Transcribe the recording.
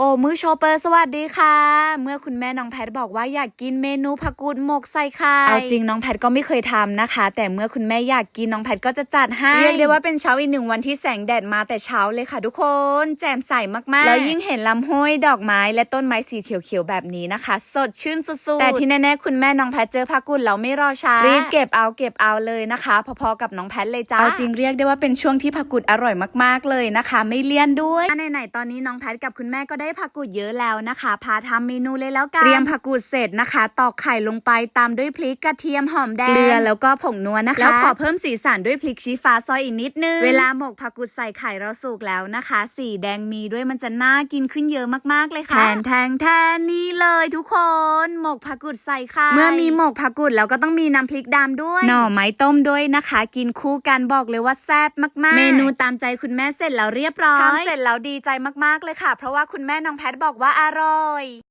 โอ้มือโชเปอร์สวัสดีค่ะ เมื่อคุณแม่น้องแพทบอกว่าอยากกินเมนูผักกูดหมกใส่ไข่เอาจริงน้องแพทก็ไม่เคยทำนะคะ แต่เมื่อคุณแม่อยากกินน้องแพทก็จะจัดให้เรียกได้ว่าเป็นเช้าอีกหนึ่งวันที่แสงแดดมาแต่เช้าเลยค่ะทุกคน แจ่มใสมากๆ แล้วยิ่งเห็นลำห้วยดอกไม้และต้นไม้สีเขียวๆแบบนี้นะคะ สดชื่นสุดๆแต่ที่แน่ๆคุณแม่น้องแพทเจอผักกูดแล้วไม่รอช้ารีบเก็บเอาเก็บเอาเลยนะคะ พอๆกับน้องแพทเลยจ้าเอาจริงเรียกได้ว่าเป็นช่วงที่ผักกูดอร่อยมากๆเลยนะคะ ไม่เลี่ยนด้วยไหนๆตอนนี้น้องแพทกับคุณแม่ก็ได้ผักกูดเยอะแล้วนะคะ พาทำเมนูเลยแล้วกัน เตรียมผักกูดเสร็จนะคะ ตอกไข่ลงไปตามด้วยพริกกระเทียมหอมแดง เกลือแล้วก็ผงนัวนะคะ แล้วขอเพิ่มสีสันด้วยพริกชี้ฟ้าซอยอีกนิดนึง เวลาหมกผักกูดใส่ไข่เราสุกแล้วนะคะ สีแดงมีด้วยมันจะน่ากินขึ้นเยอะมากๆเลยค่ะ แทนแทงแทนนี่เลยทุกคน หมกผักกูดใส่ไข่ เมื่อมีหมกผักกูดแล้วก็ต้องมีน้ำพริกดำด้วย หน่อไม้ต้มด้วยนะคะ กินคู่กันบอกเลยว่าแซ่บมากๆ เมนูตามใจคุณแม่เสร็จแล้วเรียบร้อยทำเสร็จแล้วดีใจมากๆเลยค่ะ เพราะว่าคุณแม่น้องแพทบอกว่าอร่อย